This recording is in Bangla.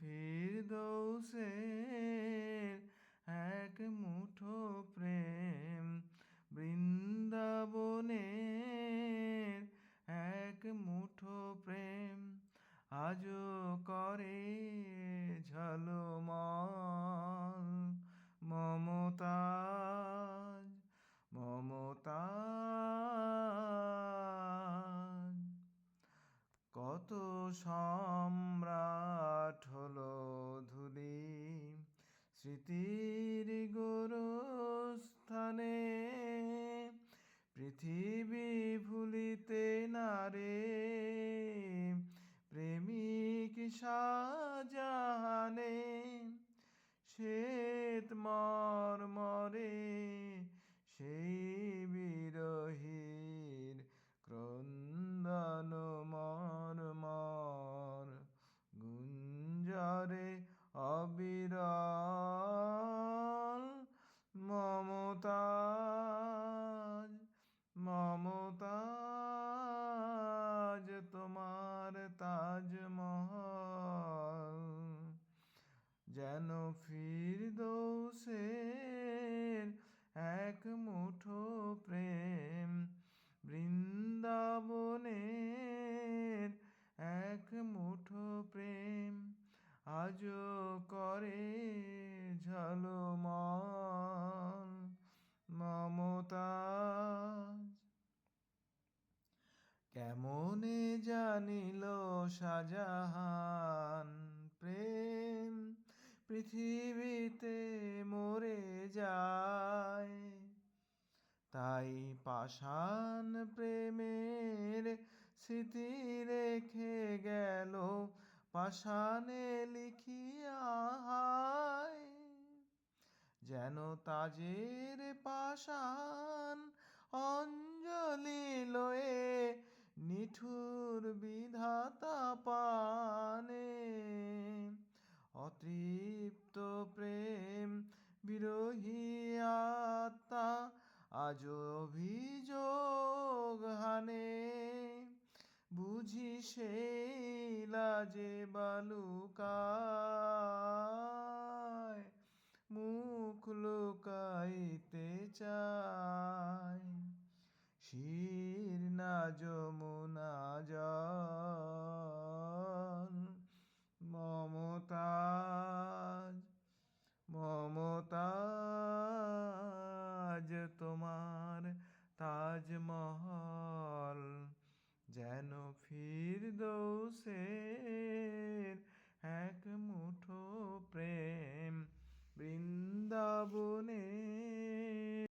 ফিরদৌসের এক মুঠো প্রেম বৃন্দাবনের এক মুঠো প্রেম আজও করে ঝলমল স্মৃতির গোরস্থানে পৃথিবী ভুলিতে না প্রেমিক শাহজাহানে শ্বেত মর্মরে মমতাজ তোমার তাজমহল। যেন ফির ফিরদৌসের এক মুঠো প্রেম বৃন্দাবনের এক মুঠো প্রেম আজ করে ঝলমল মমতাজ কেমনে জানিল শাহজাহান প্রেম? পৃথিবীতে মরে যায়। তাই পাষাণ প্রেমের স্মৃতি রেখে গেল, পাষাণে লিখিয়া হায়। যেন তাজের পাষাণ অঞ্জলি লয়ে নিঠুর বিধাতা পানে। অতৃপ্ত প্রেম বিরহী আত্মা আজ অভিযোগ হানে। বুঝি সেই লাজে বালুকায় মুখ লুকাইতে চায় শির না যমুনা জল মমতাজ মমতাজ তোমার তাজমহল যেন ফিরদৌসের এক মুঠো প্রেম বৃন্দাবনে